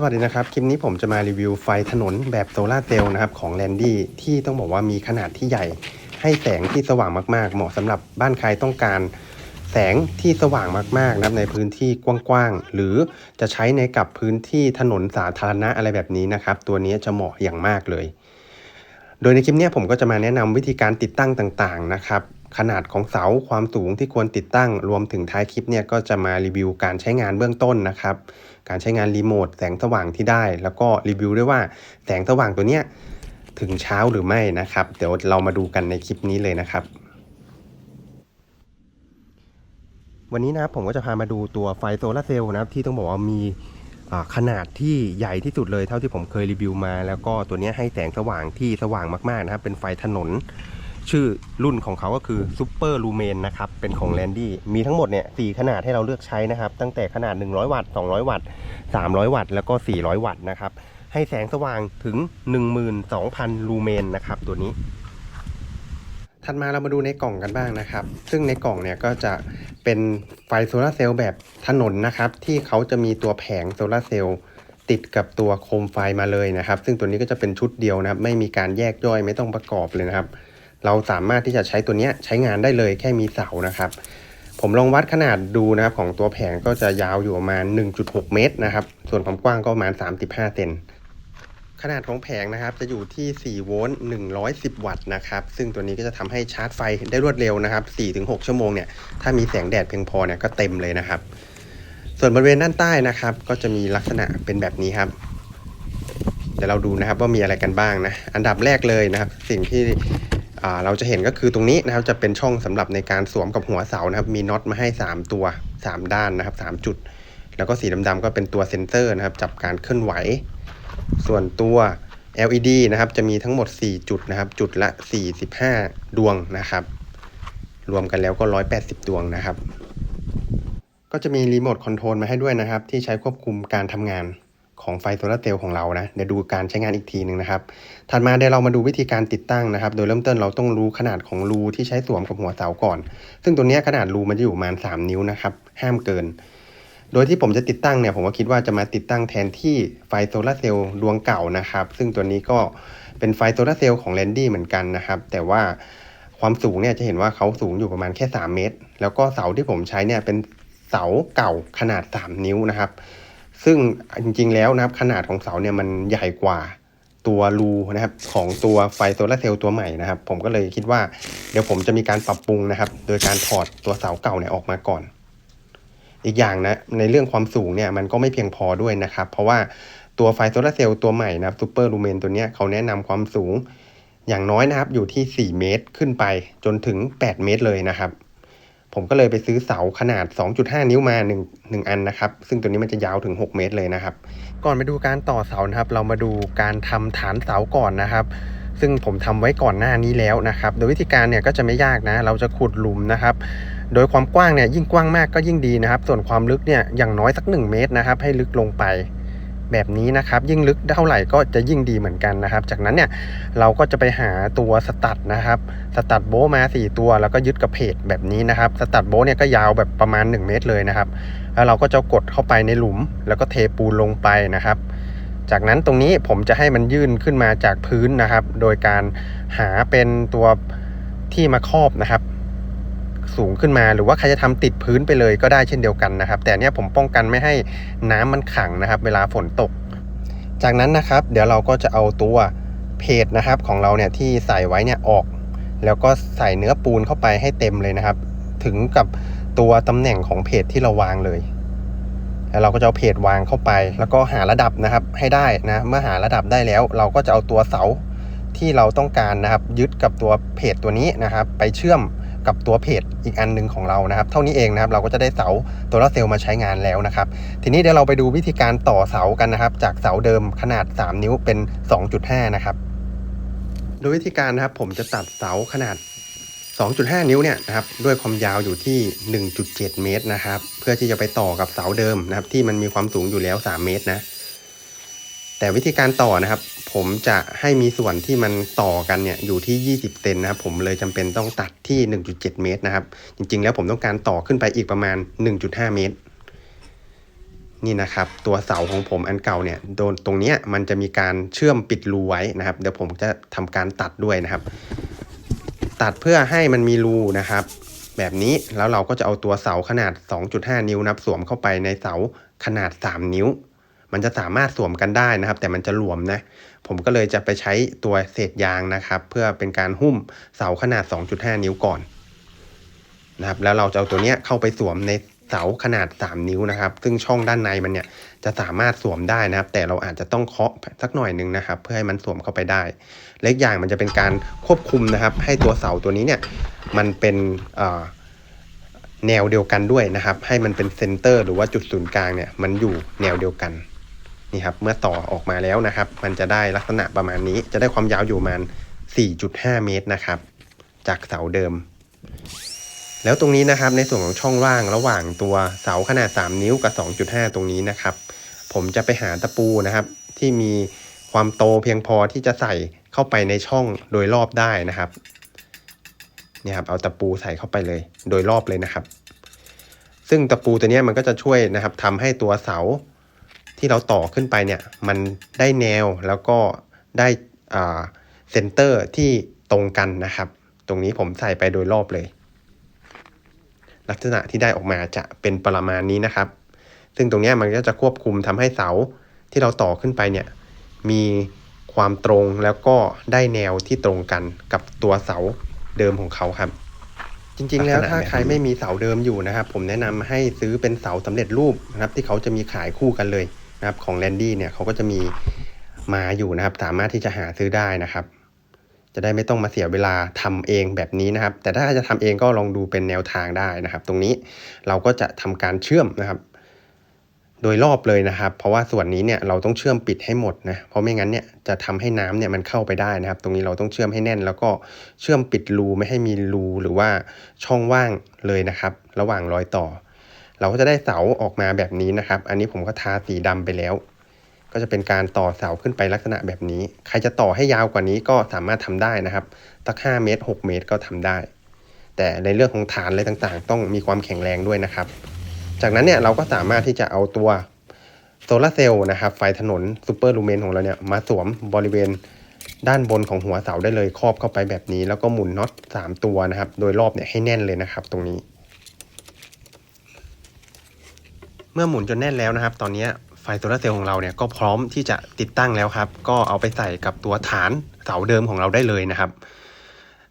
สวัสดีนะครับ คลิปนี้ผมจะมารีวิวไฟถนนแบบโซลาเซลล์นะครับของแลนดี้ที่ต้องบอกว่ามีขนาดที่ใหญ่ ให้แสงที่สว่างมากๆ เหมาะสำหรับบ้านใครต้องการแสงที่สว่างมากๆนะครับในพื้นที่กว้างๆ หรือจะใช้ในกับพื้นที่ถนนสาธารณะอะไรแบบนี้นะครับ ตัวนี้จะเหมาะอย่างมากเลย โดยในคลิปนี้ผมก็จะมาแนะนำวิธีการติดตั้งต่างๆนะครับ ขนาดของเสาความสูงที่ควรติดตั้ง รวมถึงท้ายคลิปเนี่ยก็จะมารีวิวการใช้งานเบื้องต้นนะครับ การใช้งานรีโมทแสงสว่างที่ได้ แล้วก็รีวิวด้วยว่าแสงสว่างตัวเนี้ยถึงเช้าหรือไม่นะครับ เดี๋ยวเรามาดูกันในคลิปนี้เลยนะครับ วันนี้นะครับผมก็จะพามาดูตัวไฟโซลาเซลล์นะครับที่ต้องบอกว่ามีขนาดที่ใหญ่ที่สุดเลยเท่าที่ผมเคยรีวิวมา แล้วก็ตัวนี้ให้แสงสว่างที่สว่างมากๆนะครับ เป็นไฟถนน ชื่อรุ่นของเขาก็คือซูเปอร์ลูเมนนะครับ เป็นของแลนดี้ มีทั้งหมดเนี่ยสขนาดให้เราเลือกใช้นะครับ ตั้งแต่ขนาด 100 วัตต์ 200 วัตต์ 300 วัตต์ แล้วก็ 400 วัตต์นะครับ ให้แสงสว่างถึง 12,000 ลูเมนนะครับ ตัวนี้ ถัดมาเรามาดูในกล่องกันบ้างนะครับ ซึ่งในกล่องเนี่ยก็จะเป็นไฟโซลาร์เซลล์แบบถนนนะครับ ที่เขาจะมีตัวแผงโซลาร์เซลล์ติดกับตัวโคมไฟมาเลยนะครับ ซึ่งตัวนี้ก็จะเป็นชุดเดียวนะครับ ไม่มีการแยกย่อยไม่ต้องประกอบเลยนะครับ เราสามารถที่จะใช้ตัวนี้ใช้งานได้เลยแค่มีเสานะครับ ผมลองวัดขนาดดูนะครับของตัวแผงก็จะยาวอยู่ประมาณ 1.6 เมตรนะครับ ส่วนความกว้างก็ประมาณ 35 เซนขนาดของแผงนะครับจะอยู่ที่ 4 โวลต์ 110 วัตต์นะครับ ซึ่งตัวนี้ก็จะทำให้ชาร์จไฟได้รวดเร็วนะครับ 4-6 ชั่วโมงเนี่ย ถ้ามีแสงแดดเพียงพอเนี่ยก็เต็มเลยนะครับ ส่วนบริเวณด้านใต้นะครับ ก็จะมีลักษณะเป็นแบบนี้ครับ เดี๋ยวเราดูนะครับว่ามีอะไรกันบ้างนะ อันดับแรกเลยนะครับ สิ่งที่ เราจะเห็นก็คือตรงนี้นะครับจะเป็นช่องสำหรับในการสวมกับหัวเสานะครับ มีน็อตมาให้ 3 ตัว 3 ด้านนะครับ 3 จุด แล้วก็สีดำๆก็เป็นตัวเซ็นเซอร์นะครับ จับการเคลื่อนไหว ส่วนตัว LED นะครับจะมีทั้งหมด 4 จุดนะครับ จุดละ 45 ดวงนะครับ รวมกันแล้วก็ 180 ดวงนะครับ ก็จะมีรีโมทคอนโทรลมาให้ด้วยนะครับ ที่ใช้ควบคุมการทำงาน ของไฟโซลาร์เซลล์ของเรานะ เดี๋ยวดูการใช้งานอีกทีหนึ่งนะครับ ถัดมาเดี๋ยวเรามาดูวิธีการติดตั้งนะครับ โดยเริ่มต้นเราต้องรู้ขนาดของรูที่ใช้สวมกับหัวเสาก่อน ซึ่งตัวนี้ขนาดรูมันจะอยู่ประมาณ 3 นิ้วนะครับ ห้ามเกิน โดยที่ผมจะติดตั้งเนี่ย ผมก็คิดว่าจะมาติดตั้งแทนที่ไฟโซลาร์เซลล์ดวงเก่านะครับ ซึ่งตัวนี้ก็เป็นไฟโซลาร์เซลล์ของแลนดี้เหมือนกันนะครับ แต่ว่าความสูงเนี่ยจะเห็นว่าเขาสูงอยู่ประมาณแค่ 3 เมตร แล้วก็เสาที่ผมใช้เนี่ยเป็นเสาเก่าขนาด 3 นิ้วนะครับ ซึ่งจริงๆแล้วนะครับขนาดของเสาเนี่ยมันใหญ่กว่าตัวรูนะครับของตัวไฟโซลาเซลล์ตัวใหม่นะครับ ผมก็เลยคิดว่าเดี๋ยวผมจะมีการปรับปรุงนะครับ โดยการถอดตัวเสาเก่าเนี่ยออกมาก่อน อีกอย่างนะในเรื่องความสูงเนี่ยมันก็ไม่เพียงพอด้วยนะครับ เพราะว่าตัวไฟโซลาเซลล์ตัวใหม่นะครับซูเปอร์ลูเมนตัวเนี้ยเขาแนะนำความสูงอย่างน้อยนะครับอยู่ที่ 4 เมตรขึ้นไปจนถึง 8 เมตรเลยนะครับ ผมก็เลยไปซื้อเสาขนาด 2.5 นิ้วมา1 1อันนะครับ ซึ่งตัวนี้มันจะยาวถึง 6 เมตรเลยนะครับ ก่อนไปดูการต่อเสานะครับ เรามาดูการทำฐานเสาก่อนนะครับ ซึ่งผมทำไว้ก่อนหน้านี้แล้วนะครับ โดยวิธีการเนี่ยก็จะไม่ยากนะ เราจะขุดหลุมนะครับ โดยความกว้างเนี่ยยิ่งกว้างมากก็ยิ่งดีนะครับ ส่วนความลึกเนี่ยอย่างน้อยสัก 1 เมตรนะครับ ให้ลึกลงไป แบบนี้นะครับ ยิ่งลึกเท่าไหร่ก็จะยิ่งดีเหมือนกันนะครับ จากนั้นเนี่ยเราก็จะไปหาตัวสตัดนะครับสตัดโบว์มา 4 ตัว แล้วก็ยึดกับเพจแบบนี้นะครับสตัดโบว์เนี่ยก็ยาวแบบประมาณ 1 เมตรเลยนะครับ แล้วเราก็จะกดเข้าไปในหลุม แล้วก็เทปูนลงไปนะครับ จากนั้นตรงนี้ผมจะให้มันยื่นขึ้นมาจากพื้นนะครับ โดยการหาเป็นตัวที่มาครอบนะครับ สูงขึ้นมา หรือว่าใครจะทำติดพื้นไปเลยก็ได้เช่นเดียวกันนะครับ แต่เนี้ยผมป้องกันไม่ให้น้ำมันขังนะครับ เวลาฝนตก จากนั้นนะครับ เดี๋ยวเราก็จะเอาตัวเพจนะครับของเราเนี่ยที่ใส่ไว้เนี่ยออก แล้วก็ใส่เนื้อปูนเข้าไปให้เต็มเลยนะครับ ถึงกับตัวตำแหน่งของเพจที่เราวางเลยแล้วเราก็จะเอาเพจวางเข้าไป แล้วก็หาระดับนะครับให้ได้นะเมื่อหาระดับได้แล้ว เราก็จะเอาตัวเสาที่เราต้องการนะครับ ยึดกับตัวเพจตัวนี้นะครับ ไปเชื่อม กับตัวเพจอีกอันหนึงของเรานะครับ เท่านี้เองนะครับ เราก็จะได้เสาโซลาร์เซลล์มาใช้งานแล้วนะครับ ทีนี้เดี๋ยวเราไปดูวิธีการต่อเสากันนะครับ จากเสาเดิมขนาด 3 นิ้วเป็น 2.5 นะครับ โดยวิธีการนะครับผมจะตัดเสาขนาด 2.5 นิ้วเนี่ยนะครับด้วยความยาวอยู่ที่ 1.7 เมตรนะครับ เพื่อที่จะไปต่อกับเสาเดิมนะครับ ที่มันมีความสูงอยู่แล้ว 3 เมตรนะ แต่วิธีการต่อนะครับ ผมจะให้มีส่วนที่มันต่อกันเนี่ยอยู่ที่ 20 เซนนะครับผมเลยจำเป็นต้องตัดที่ 1.7 เมตรนะครับ จริงๆ แล้วผมต้องการต่อขึ้นไปอีกประมาณ 1.5 เมตร นี่นะครับ ตัวเสาของผมอันเก่าเนี่ยโดนตรงเนี้ยมันจะมีการเชื่อมปิดรูไว้นะครับ เดี๋ยวผมจะทำการตัดด้วยนะครับ ตัดเพื่อให้มันมีรูนะครับ แบบนี้แล้วเราก็จะเอาตัวเสาขนาด 2.5 นิ้วนับสวมเข้าไปในเสาขนาด 3 นิ้ว มันจะสามารถสวมกันได้นะครับ แต่มันจะหลวมนะ ผมก็เลยจะไปใช้ตัวเศษยางนะครับ เพื่อเป็นการหุ้มเสาขนาด 2.5 นิ้วก่อนนะครับแล้วเราจะเอาตัวเนี้ยเข้าไปสวมในเสาขนาด 3 นิ้วนะครับ ซึ่งช่องด้านในมันเนี่ยจะสามารถสวมได้นะครับ แต่เราอาจจะต้องเคาะสักหน่อยนึงนะครับ เพื่อให้มันสวมเข้าไปได้ เล็กอย่างมันจะเป็นการควบคุมนะครับ ให้ตัวเสาตัวนี้เนี่ยมันเป็นแนวเดียวกันด้วยนะครับ ให้มันเป็นเซนเตอร์ หรือว่าจุดศูนย์กลางเนี่ยมันอยู่แนวเดียวกัน นี่ครับเมื่อต่อออกมาแล้วนะครับ มันจะได้ลักษณะประมาณนี้ จะได้ความยาวอยู่ประมาณ 4.5 เมตรนะครับ จากเสาเดิม แล้วตรงนี้นะครับในส่วนของช่องว่างระหว่างตัวเสาขนาด 3 นิ้วกับ 2.5 ตรงนี้นะครับ ผมจะไปหาตะปูนะครับ ที่มีความโตเพียงพอที่จะใส่เข้าไปในช่องโดยรอบได้นะครับเนี่ยครับเอาตะปูใส่เข้าไปเลย โดยรอบเลยนะครับ ซึ่งตะปูตัวนี้มันก็จะช่วยนะครับทำให้ตัวเสา ที่เราต่อขึ้นไปเนี่ยมันได้แนวแล้วก็ได้อ่าเซนเตอร์ที่ตรงกันนะครับ ตรงนี้ผมใส่ไปโดยรอบเลย ลักษณะที่ได้ออกมาจะเป็นประมาณนี้นะครับ ซึ่งตรงเนี้ยมันก็จะควบคุมทำให้เสาที่เราต่อขึ้นไปเนี่ยมีความตรงแล้วก็ได้แนวที่ตรงกันกับตัวเสาเดิมของเขาครับ จริงๆ แล้วถ้าใครไม่มีเสาเดิมอยู่นะครับ ผมแนะนำให้ซื้อเป็นเสาสำเร็จรูปนะครับ ที่เขาจะมีขายคู่กันเลย นะครับของแลนดี้เนี่ยเขาก็จะมีมาอยู่นะครับ สามารถที่จะหาซื้อได้นะครับ จะได้ไม่ต้องมาเสียเวลาทำเองแบบนี้นะครับ แต่ถ้าจะทำเองก็ลองดูเป็นแนวทางได้นะครับ ตรงนี้เราก็จะทำการเชื่อมนะครับ โดยรอบเลยนะครับ เพราะว่าส่วนนี้เนี่ยเราต้องเชื่อมปิดให้หมดนะเพราะไม่งั้นเนี่ยจะทำให้น้ำเนี่ยมันเข้าไปได้นะครับ ตรงนี้เราต้องเชื่อมให้แน่น แล้วก็เชื่อมปิดรูไม่ให้มีรูหรือว่าช่องว่างเลยนะครับ ระหว่างรอยต่อ เราก็จะได้เสาออกมาแบบนี้นะครับ อันนี้ผมก็ทาสีดำไปแล้ว ก็จะเป็นการต่อเสาขึ้นไปลักษณะแบบนี้ ใครจะต่อให้ยาวกว่านี้ก็สามารถทำได้นะครับตัก5เมตร6 เมตรก็ทำได้ แต่ในเรื่องของฐานอะไรต่างๆ ต้องมีความแข็งแรงด้วยนะครับ จากนั้นเนี่ยเราก็สามารถที่จะเอาตัวโซลาร์เซลล์นะครับไฟถนนซูเปอร์ลูเมนของเราเนี่ยมาสวมบริเวณด้านบนของหัวเสาได้เลยครอบเข้าไปแบบนี้ แล้วก็หมุนน็อต3ตัวนะครับ โดยรอบเนี่ยให้แน่นเลยนะครับ ตรงนี้ เมื่อหมุนจนแน่นแล้วนะครับ ตอนนี้ไฟโซลาร์เซลล์ของเราเนี่ยก็พร้อมที่จะติดตั้งแล้วครับ ก็เอาไปใส่กับตัวฐานเสาเดิมของเราได้เลยนะครับ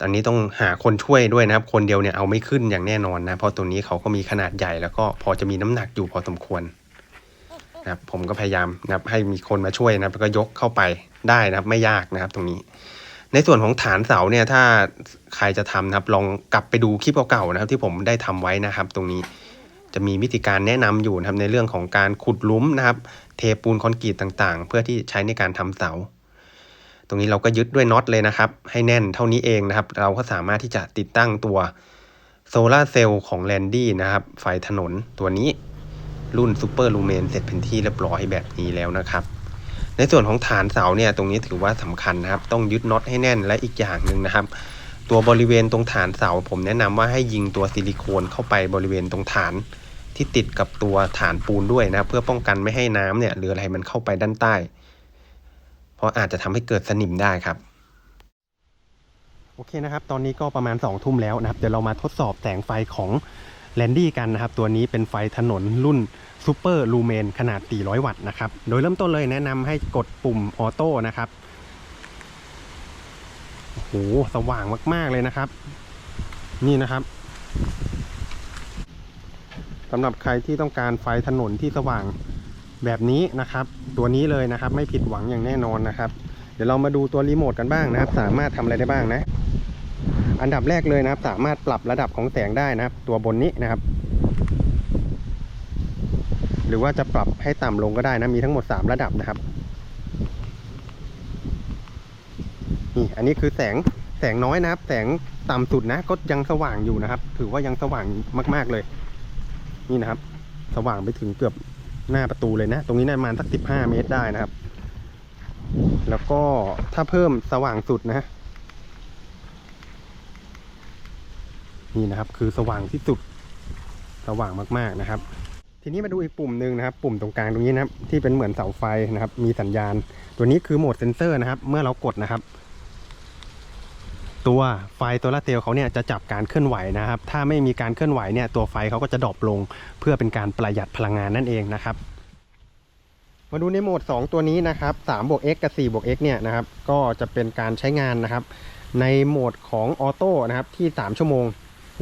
ตอนนี้ต้องหาคนช่วยด้วยนะครับ คนเดียวเนี่ยเอาไม่ขึ้นอย่างแน่นอนนะ เพราะตัวนี้เขาก็มีขนาดใหญ่แล้วก็พอจะมีน้ำหนักอยู่พอสมควรนะครับผมก็พยายามนะครับให้มีคนมาช่วยนะครับแล้วก็ยกเข้าไปได้นะครับไม่ยากนะครับตรงนี้ ในส่วนของฐานเสาเนี่ยถ้าใครจะทำนะครับ ลองกลับไปดูคลิปเก่าๆนะครับ ที่ผมได้ทำไว้นะครับ ตรงนี้ จะมีวิธีการแนะนำอยู่นะครับในเรื่องของการขุดหลุมนะครับ เทปูนคอนกรีตต่างๆ เพื่อที่ใช้ในการทำเสา ตรงนี้เราก็ยึดด้วยน็อตเลยนะครับ ให้แน่นเท่านี้เองนะครับ เราก็สามารถที่จะติดตั้งตัวโซลาร์เซลล์ของแลนดี้นะครับ ไฟถนนตัวนี้รุ่นซูเปอร์ลูเมนเสร็จเป็นที่เรียบร้อยแบบนี้แล้วนะครับ ในส่วนของฐานเสาเนี่ยตรงนี้ถือว่าสำคัญนะครับ ต้องยึดน็อตให้แน่นและอีกอย่างหนึ่งนะครับ ตัวบริเวณตรงฐานเสา ผมแนะนำว่าให้ยิงตัวซิลิโคนเข้าไปบริเวณตรงฐานที่ติดกับตัวฐานปูนด้วยนะครับเพื่อป้องกันไม่ให้น้ำเนี่ยหรืออะไรมันเข้าไปด้านใต้ เพราะอาจจะทำให้เกิดสนิมได้ครับ โอเคนะครับ ตอนนี้ก็ประมาณ2องทุ่มแล้วนะครับ เดี๋ยวเรามาทดสอบแสงไฟของแลนดี้กันนะครับ ตัวนี้เป็นไฟถนนรุ่นซูเปอร์ลูเมนขนาด 400 วัตต์นะครับ โดยเริ่มต้นเลยแนะนำให้กดปุ่มออโต้นะครับ โอ้โหสว่างมาก ๆ เลยนะครับ นี่นะครับสำหรับใครที่ต้องการไฟถนนที่สว่างแบบนี้นะครับ ตัวนี้เลยนะครับ ไม่ผิดหวังอย่างแน่นอนนะครับ เดี๋ยวเรามาดูตัวรีโมทกันบ้างนะครับ สามารถทำอะไรได้บ้างนะ อันดับแรกเลยนะครับ สามารถปรับระดับของแสงได้นะครับ ตัวบนนี้นะครับ หรือว่าจะปรับให้ต่ำลงก็ได้นะมีทั้งหมด 3 ระดับนะครับ นี่อันนี้คือแสงแสงน้อยนะครับ แสงต่ำสุดนะ ก็ยังสว่างอยู่นะครับ ถือว่ายังสว่างมาก ๆเลย นี่นะครับ สว่างไปถึงเกือบหน้าประตูเลยนะ ตรงนี้ประมาณสัก15เมตรได้นะครับ แล้วก็ถ้าเพิ่มสว่างสุดนะนี่นะครับ คือสว่างที่สุดสว่างมากๆนะครับ ทีนี้มาดูอีกปุ่มหนึ่งนะครับ ปุ่มตรงกลางตรงนี้นะครับ ที่เป็นเหมือนเสาไฟนะครับ มีสัญญาณ ตัวนี้คือโหมดเซนเซอร์นะครับ เมื่อเรากดนะครับ ตัวไฟโซลาร์เซลเขาเนี่ยจะจับการเคลื่อนไหวนะครับ ถ้าไม่มีการเคลื่อนไหวเนี่ยตัวไฟเขาก็จะดรอปลง เพื่อเป็นการประหยัดพลังงานนั่นเองนะครับ มาดูในโหมด 2 ตัวนี้นะครับ3บวก x กับ4บวก x เนี่ยนะครับ ก็จะเป็นการใช้งานนะครับ ในโหมดของออโต้นะครับที่ 3 ชั่วโมง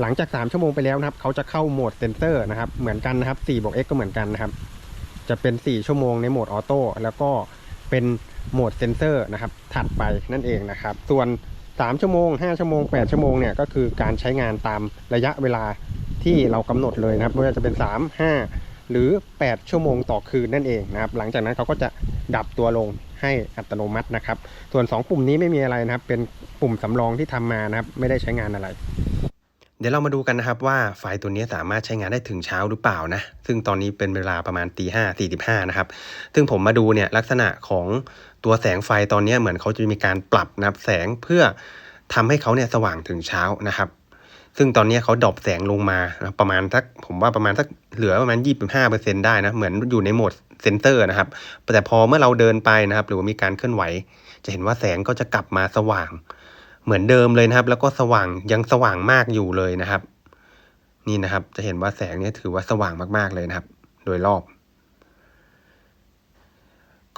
หลังจาก 3 ชั่วโมงไปแล้วนะครับ เขาจะเข้าโหมดเซนเซอร์นะครับเหมือนกันนะครับ4บวก x ก็เหมือนกันนะครับ จะเป็น 4 ชั่วโมงในโหมดออโต้แล้วก็เป็นโหมดเซนเซอร์นะครับถัดไปนั่นเองนะครับ ส่วน 3 ชั่วโมง 5 ชั่วโมง 8 ชั่วโมงเนี่ยก็คือการใช้งานตามระยะเวลาที่เรากำหนดเลยนะครับไม่ว่าจะเป็น 3 5 หรือ 8 ชั่วโมงต่อคืนนั่นเองนะครับ หลังจากนั้นเขาก็จะดับตัวลงให้อัตโนมัตินะครับ ส่วน 2 ปุ่มนี้ไม่มีอะไรนะครับ เป็นปุ่มสำรองที่ทำมานะครับ ไม่ได้ใช้งานอะไร เดี๋ยวเรามาดูกันนะครับว่าไฟตัวนี้สามารถใช้งานได้ถึงเช้าหรือเปล่านะ ซึ่งตอนนี้เป็นเวลาประมาณตีห้าสี่สิบห้านะครับ ซึ่งผมมาดูเนี่ยลักษณะของตัวแสงไฟตอนนี้เหมือนเขาจะมีการปรับนะครับแสงเพื่อทำให้เขาเนี่ยสว่างถึงเช้านะครับ ซึ่งตอนนี้เขาดรอปแสงลงมานะประมาณสักผมว่าประมาณสักเหลือประมาณ25%ได้นะเหมือนอยู่ในโหมดเซนเซอร์นะครับ แต่พอเมื่อเราเดินไปนะครับ หรือว่ามีการเคลื่อนไหว จะเห็นว่าแสงก็จะกลับมาสว่าง เหมือนเดิมเลยนะครับ แล้วก็สว่างยังสว่างมากอยู่เลยนะครับ นี่นะครับจะเห็นว่าแสงเนี่ยถือว่าสว่างมากๆเลยนะครับ โดยรอบ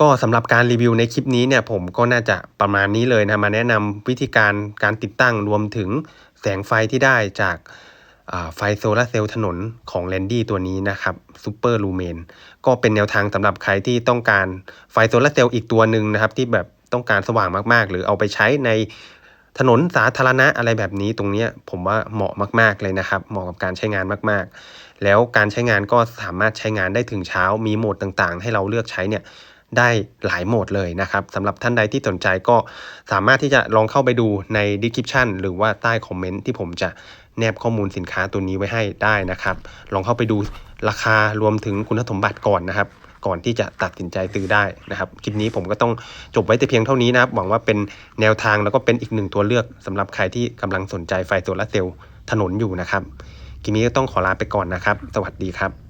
ก็สำหรับการรีวิวในคลิปนี้เนี่ย ผมก็น่าจะประมาณนี้เลยนะมาแนะนำวิธีการการติดตั้งรวมถึงแสงไฟที่ได้จากไฟโซลาเซลล์ถนนของ l ลนดี้ตัวนี้นะครับซูเปอร์ลูเมนก็เป็นแนวทางสำหรับใครที่ต้องการไฟโซลาเซลล์อีกตัวหนึ่งนะครับ ที่แบบต้องการสว่างมากๆ หรือเอาไปใช้ใน ถนนสาธารณะอะไรแบบนี้ตรงนี้ผมว่าเหมาะมาก ๆเลยนะครับ เหมาะกับการใช้งานมาก ๆ แล้วการใช้งานก็สามารถใช้งานได้ถึงเช้ามีโหมดต่างๆ ให้เราเลือกใช้เนี่ยได้หลายโหมดเลยนะครับสำหรับท่านใดที่สนใจก็สามารถที่จะลองเข้าไปดูใน description หรือว่าใต้คอมเมนต์ที่ผมจะแนบข้อมูลสินค้าตัวนี้ไว้ให้ได้นะครับ ลองเข้าไปดูราคารวมถึงคุณสมบัติก่อนนะครับ ก่อนที่จะตัดสินใจซื้อได้นะครับ คลิปนี้ผมก็ต้องจบไว้แต่เพียงเท่านี้นะครับ หวังว่าเป็นแนวทางแล้วก็เป็นอีกหนึ่งตัวเลือกสำหรับใครที่กำลังสนใจไฟโซลาเซลล์ถนนอยู่นะครับคลิปนี้ก็ต้องขอลาไปก่อนนะครับ สวัสดีครับ